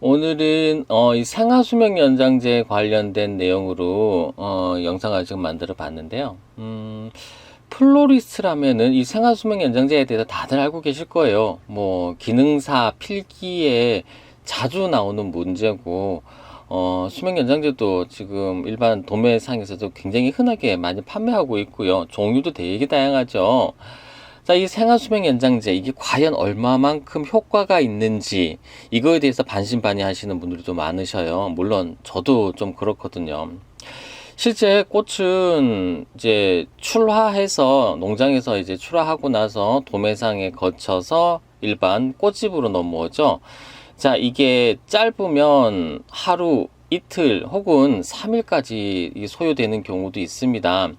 오늘은 어, 이 생화수명 연장제 관련된 내용으로 어, 영상을 지금 만들어 봤는데요. 음, 플로리스라면은 이 생화수명 연장제에 대해서 다들 알고 계실 거예요. 뭐 기능사 필기에 자주 나오는 문제고 어, 수명 연장제도 지금 일반 도매상에서도 굉장히 흔하게 많이 판매하고 있고요. 종류도 되게 다양하죠. 자, 이 생활수명 연장제, 이게 과연 얼마만큼 효과가 있는지, 이거에 대해서 반신반의 하시는 분들도 많으셔요. 물론, 저도 좀 그렇거든요. 실제 꽃은 이제 출하해서, 농장에서 이제 출하하고 나서 도매상에 거쳐서 일반 꽃집으로 넘어오죠. 자, 이게 짧으면 하루, 이틀, 혹은 3일까지 소요되는 경우도 있습니다.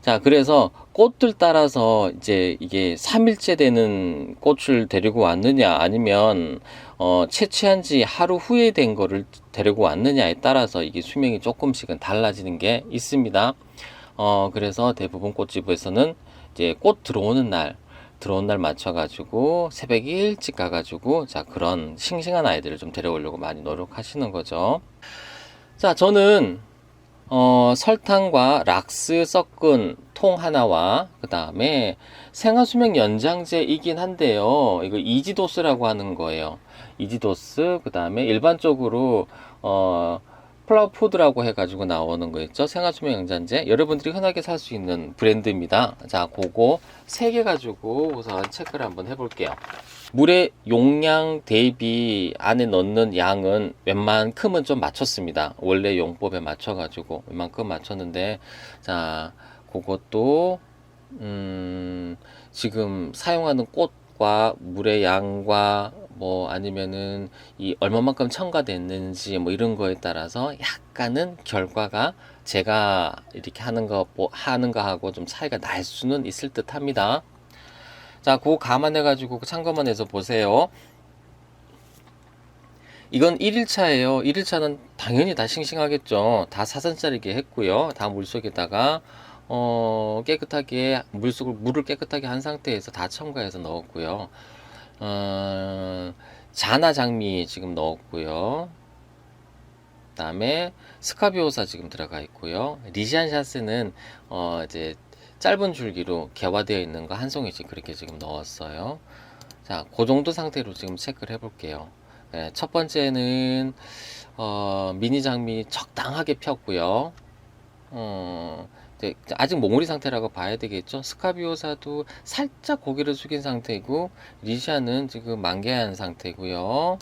자, 그래서 꽃들 따라서 이제 이게 3일째 되는 꽃을 데리고 왔느냐 아니면 어, 채취한 지 하루 후에 된 거를 데리고 왔느냐에 따라서 이게 수명이 조금씩은 달라지는 게 있습니다. 어, 그래서 대부분 꽃집에서는 이제 꽃 들어오는 날, 들어온 날 맞춰가지고 새벽에 일찍 가가지고 자, 그런 싱싱한 아이들을 좀 데려오려고 많이 노력하시는 거죠. 자, 저는 어, 설탕과 락스 섞은 통 하나와 그 다음에 생화수명 연장제이긴 한데요. 이거 이지도스라고 하는 거예요. 이지도스 그 다음에 일반적으로 어, 플라우푸드라고 해가지고 나오는 거 있죠. 생화수명 연장제 여러분들이 흔하게 살 수 있는 브랜드입니다. 자, 그거 세 개 가지고 우선 체크를 한번 해볼게요. 물의 용량 대비 안에 넣는 양은 웬만큼은 좀 맞췄습니다. 원래 용법에 맞춰가지고 웬만큼 맞췄는데 자 그것도 음 지금 사용하는 꽃과 물의 양과 뭐 아니면은 이 얼마만큼 첨가됐는지 뭐 이런 거에 따라서 약간은 결과가 제가 이렇게 하는 거뭐 하는 거하고 좀 차이가 날 수는 있을 듯합니다. 자, 그거 감안해가지고 참고만 해서 보세요. 이건 1일차예요. 1일차는 당연히 다 싱싱하겠죠. 다 사선짜리게 했고요. 다 물속에다가 어, 깨끗하게 물속을 물을 깨끗하게 한 상태에서 다 첨가해서 넣었고요. 어, 자나 장미 지금 넣었고요. 그다음에 스카비오사 지금 들어가 있고요. 리시안 샤스는 어, 이제 짧은 줄기로 개화되어 있는 거 한 송이씩 그렇게 지금 넣었어요. 자, 그 정도 상태로 지금 체크를 해볼게요. 네, 첫 번째는 어, 미니 장미 적당하게 폈고요. 어, 아직 몽우리 상태라고 봐야 되겠죠. 스카비오사도 살짝 고개를 숙인 상태고 리샤는 지금 만개한 상태고요.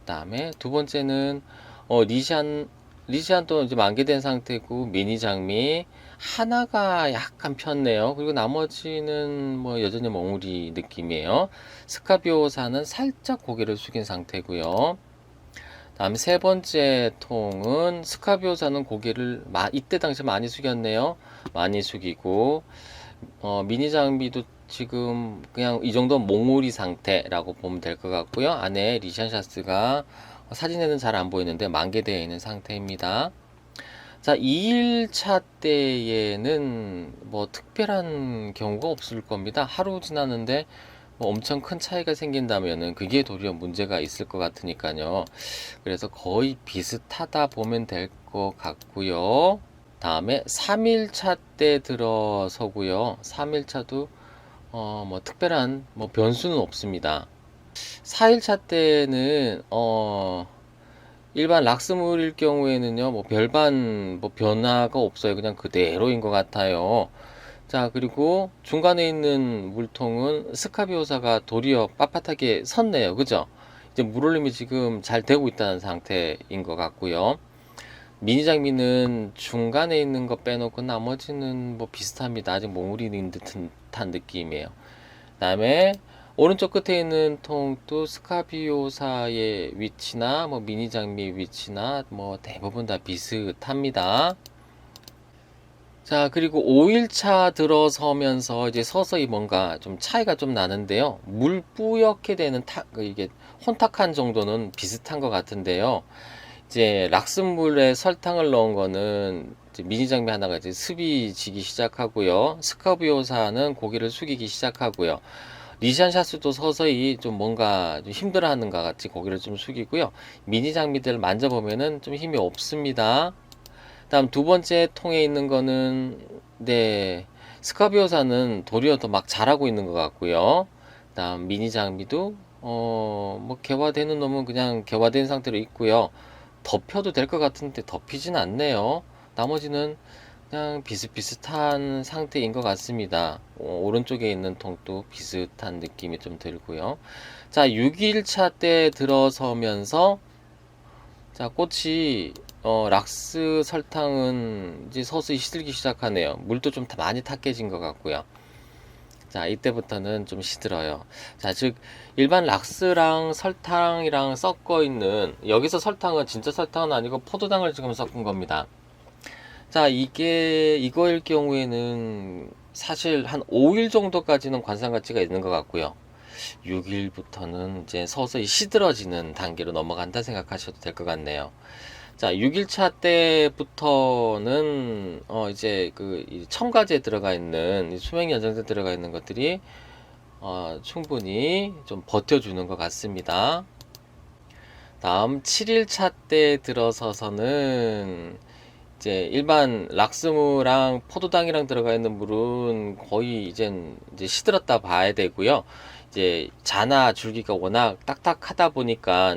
그다음에 두 번째는 어, 리샨 리시안도 이제 만개된 상태고 미니 장미 하나가 약간 폈네요. 그리고 나머지는 뭐 여전히 멍우리 느낌이에요. 스카비오사는 살짝 고개를 숙인 상태고요. 다음 세 번째 통은 스카비오사는 고개를 마, 이때 당시 많이 숙였네요. 많이 숙이고 어, 미니 장비도 지금 그냥 이 정도 몽우리 상태라고 보면 될 것 같고요. 안에 리샨샤스가 사진에는 잘 안 보이는데 만개되어 있는 상태입니다. 자, 2일차 때에는 뭐 특별한 경우가 없을 겁니다. 하루 지났는데 뭐 엄청 큰 차이가 생긴다면은 그게 도리어 문제가 있을 것 같으니까요. 그래서 거의 비슷하다 보면 될 것 같고요. 다음에 3일차 때 들어서고요. 3일차도 어 뭐 특별한 뭐 변수는 없습니다. 4일차 때는 어 일반 락스물일 경우에는요 뭐 별반 뭐 변화가 없어요. 그냥 그대로인 것 같아요. 자 그리고 중간에 있는 물통은 스카비오사가 도리어 빳빳하게 섰네요. 그죠? 이제 물올림이 지금 잘 되고 있다는 상태인 것 같고요. 미니 장미는 중간에 있는 거 빼놓고 나머지는 뭐 비슷합니다. 아직 몽우리 있는 듯한 느낌이에요. 그 다음에 오른쪽 끝에 있는 통도 스카비오사의 위치나 뭐 미니 장미 위치나 뭐 대부분 다 비슷합니다. 자, 그리고 5일차 들어서면서 이제 서서히 뭔가 좀 차이가 좀 나는데요. 물 뿌옇게 되는 타, 그 이게 혼탁한 정도는 비슷한 것 같은데요. 이제 락스물에 설탕을 넣은 거는 미니 장미 하나가 이제 습이 지기 시작하고요. 스카비오사는 고기를 숙이기 시작하고요. 리시안 샤스도 서서히 좀 뭔가 좀 힘들어하는 것 같이 고개를 좀 숙이고요. 미니 장미들 만져보면은 좀 힘이 없습니다. 다음 두 번째 통에 있는 거는 네 스카비오사는 도리어 더 막 자라고 있는 것 같고요. 다음 미니 장미도 어 뭐 개화되는 놈은 그냥 개화된 상태로 있고요. 덮여도 될 것 같은데 덮이진 않네요. 나머지는 그냥 비슷비슷한 상태인 것 같습니다. 어, 오른쪽에 있는 통도 비슷한 느낌이 좀 들고요. 자, 6일차 때 들어서면서 자, 꽃이 어, 락스 설탕은 이제 서서히 시들기 시작하네요. 물도 좀 다- 많이 탁해진 것 같고요. 자, 이때부터는 좀 시들어요. 자, 즉 일반 락스랑 설탕이랑 섞어 있는 여기서 설탕은 진짜 설탕은 아니고 포도당을 지금 섞은 겁니다. 자, 이게 이거일 경우에는 사실 한 5일 정도까지는 관상 가치가 있는 것 같고요. 6일부터는 이제 서서히 시들어지는 단계로 넘어간다 생각하셔도 될 것 같네요. 자, 6일차 때부터는 어 이제 그이 첨가제에 들어가 있는 이 수명 연장제 들어가 있는 것들이 어 충분히 좀 버텨주는 것 같습니다. 다음 7일차 때 들어서서는 이제 일반 락스무랑 포도당이랑 들어가 있는 물은 거의 이젠 이제 시들었다 봐야 되고요. 이제 자나 줄기가 워낙 딱딱하다 보니까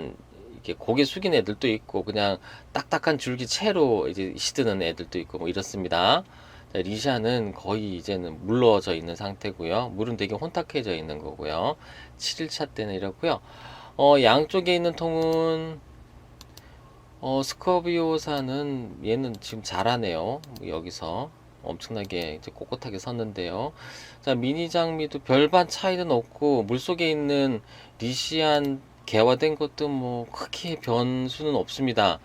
이렇게 고개 숙인 애들도 있고 그냥 딱딱한 줄기 채로 이제 시드는 애들도 있고 뭐 이렇습니다. 자, 리샤는 거의 이제는 물러져 있는 상태고요. 물은 되게 혼탁해져 있는 거고요. 7일차 때는 이렇고요. 어, 양쪽에 있는 통은 어, 스커비오사는 얘는 지금 잘하네요. 여기서 엄청나게 이제 꼿꼿하게 섰는데요. 자, 미니 장미도 별반 차이는 없고 물속에 있는 리시안 개화된 것도 뭐 크게 변수는 없습니다.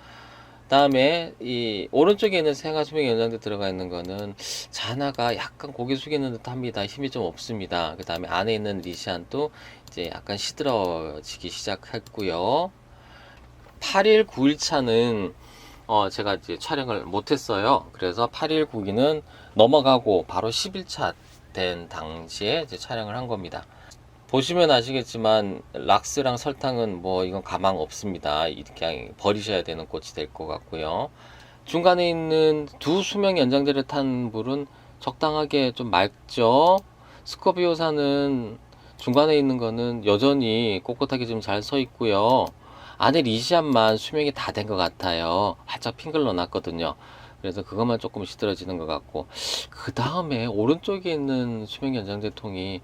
다음에 이 오른쪽에 있는 생화수명 연장대 들어가 있는 거는 자나가 약간 고개 숙이는 듯 합니다. 힘이 좀 없습니다. 그 다음에 안에 있는 리시안도 이제 약간 시들어지기 시작했고요. 8일 9일 차는 어 제가 이제 촬영을 못했어요. 그래서 8일 9일은 넘어가고 바로 10일차 된 당시에 이제 촬영을 한 겁니다. 보시면 아시겠지만 락스랑 설탕은 뭐 이건 가망 없습니다. 이렇게 버리셔야 되는 꽃이 될 것 같고요. 중간에 있는 두 수명 연장제를 탄 물은 적당하게 좀 맑죠. 스코비오사는 중간에 있는 거는 여전히 꼿꼿하게 좀 잘 서 있고요. 안에 리시안만 수명이 다 된 것 같아요. 활짝 핑글러 놨거든요. 그래서 그것만 조금 시들어지는 것 같고 그 다음에 오른쪽에 있는 수명 연장제 통이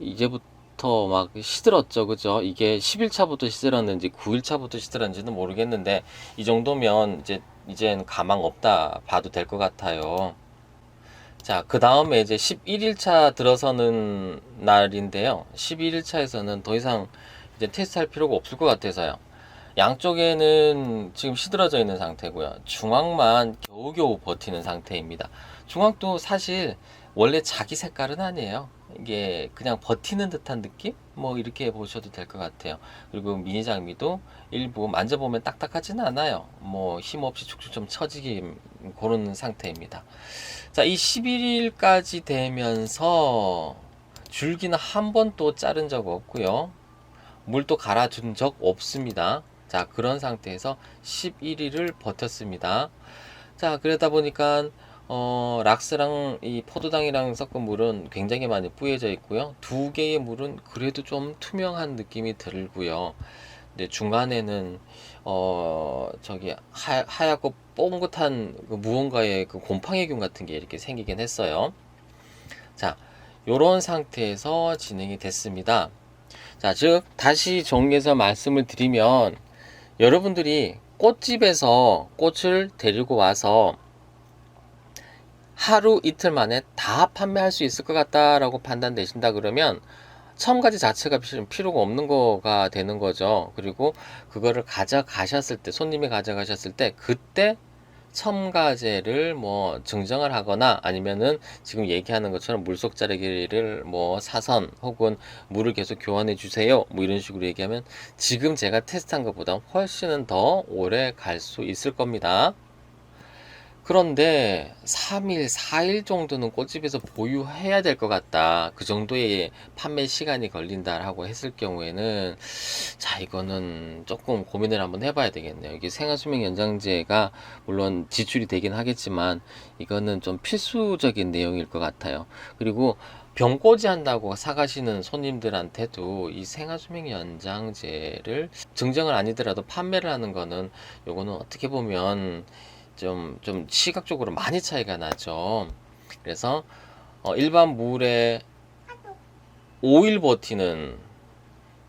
이제부터 막 시들었죠, 그죠? 이게 10일차부터 시들었는지 9일차부터 시들었는지는 모르겠는데 이 정도면 이제 이젠 가망 없다 봐도 될 것 같아요. 자, 그 다음에 이제 11일차 들어서는 날인데요. 11일차에서는 더 이상 이제 테스트할 필요가 없을 것 같아서요. 양쪽에는 지금 시들어져 있는 상태고요. 중앙만 겨우겨우 버티는 상태입니다. 중앙도 사실 원래 자기 색깔은 아니에요. 이게 그냥 버티는 듯한 느낌? 뭐 이렇게 보셔도 될 것 같아요. 그리고 미니 장미도 일부 만져보면 딱딱하진 않아요. 뭐 힘없이 축축 좀 처지기 그런 상태입니다. 자, 이 11일까지 되면서 줄기는 한 번도 자른 적 없고요. 물도 갈아준 적 없습니다. 자, 그런 상태에서 11일을 버텼습니다. 자, 그러다 보니까 어, 락스랑 이 포도당이랑 섞은 물은 굉장히 많이 뿌얘져 있고요. 두 개의 물은 그래도 좀 투명한 느낌이 들고요. 근데 중간에는 어 저기 하, 하얗고 뽕긋한 그 무언가의 그 곰팡이균 같은 게 이렇게 생기긴 했어요. 자, 요런 상태에서 진행이 됐습니다. 자, 즉 다시 정리해서 말씀을 드리면 여러분들이 꽃집에서 꽃을 데리고 와서 하루 이틀 만에 다 판매할 수 있을 것 같다라고 판단되신다 그러면 첨가지 자체가 필- 필요가 없는 거가 되는 거죠. 그리고 그거를 가져가셨을 때, 손님이 가져가셨을 때, 그때 첨가제를 뭐 증정을 하거나 아니면은 지금 얘기하는 것처럼 물속 자르기를 뭐 사선 혹은 물을 계속 교환해 주세요. 뭐 이런 식으로 얘기하면 지금 제가 테스트한 것보다 훨씬은 더 오래 갈 수 있을 겁니다. 그런데 3일, 4일 정도는 꽃집에서 보유해야 될 것 같다. 그 정도의 판매 시간이 걸린다라고 했을 경우에는 자, 이거는 조금 고민을 한번 해봐야 되겠네요. 이게 생활수명 연장제가 물론 지출이 되긴 하겠지만 이거는 좀 필수적인 내용일 것 같아요. 그리고 병꼬지 한다고 사가시는 손님들한테도 이 생활수명 연장제를 증정을 아니더라도 판매를 하는 거는 요거는 어떻게 보면 좀, 좀 시각적으로 많이 차이가 나죠. 그래서 어, 일반 물에 5일 버티는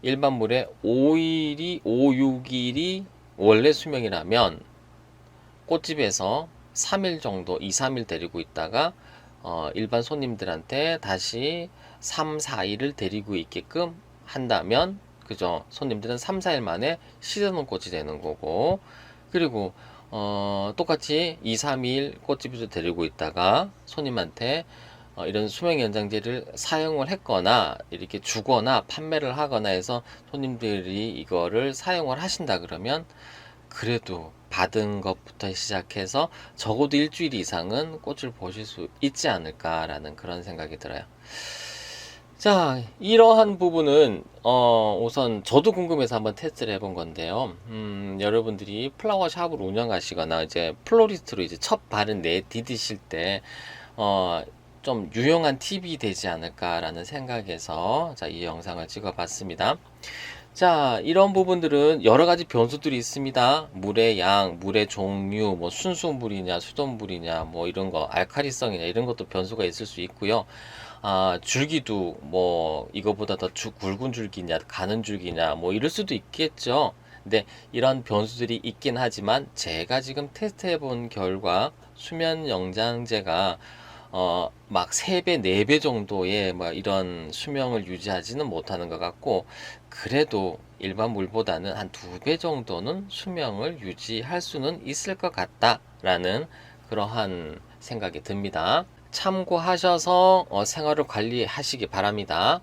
일반 물에 5일이 5, 6일이 원래 수명이라면 꽃집에서 3일 정도 2, 3일 데리고 있다가 어, 일반 손님들한테 다시 3, 4일을 데리고 있게끔 한다면 그죠? 손님들은 3, 4일 만에 시드는 꽃이 되는 거고 그리고 어, 똑같이 2, 3일 꽃집에서 데리고 있다가 손님한테 어, 이런 수명 연장제를 사용을 했거나 이렇게 주거나 판매를 하거나 해서 손님들이 이거를 사용을 하신다 그러면 그래도 받은 것부터 시작해서 적어도 일주일 이상은 꽃을 보실 수 있지 않을까라는 그런 생각이 들어요. 자, 이러한 부분은 어, 우선 저도 궁금해서 한번 테스트를 해본 건데요. 음, 여러분들이 플라워 샵을 운영하시거나 이제 플로리스트로 이제 첫 발을 내디디실 때 어, 좀 유용한 팁이 되지 않을까라는 생각에서 자, 이 영상을 찍어봤습니다. 자, 이런 부분들은 여러 가지 변수들이 있습니다. 물의 양, 물의 종류, 뭐 순수물이냐, 수돗물이냐, 뭐 이런 거, 알카리성이냐, 이런 것도 변수가 있을 수 있고요. 아, 줄기도 뭐 이거보다 더 주- 굵은 줄기냐, 가는 줄기냐, 뭐 이럴 수도 있겠죠. 근데 이런 변수들이 있긴 하지만 제가 지금 테스트해 본 결과 수면 영장제가 어, 막 3배, 4배 정도의 뭐 이런 수명을 유지하지는 못하는 것 같고, 그래도 일반 물보다는 한 2배 정도는 수명을 유지할 수는 있을 것 같다라는 그러한 생각이 듭니다. 참고하셔서 어, 생활을 관리하시기 바랍니다.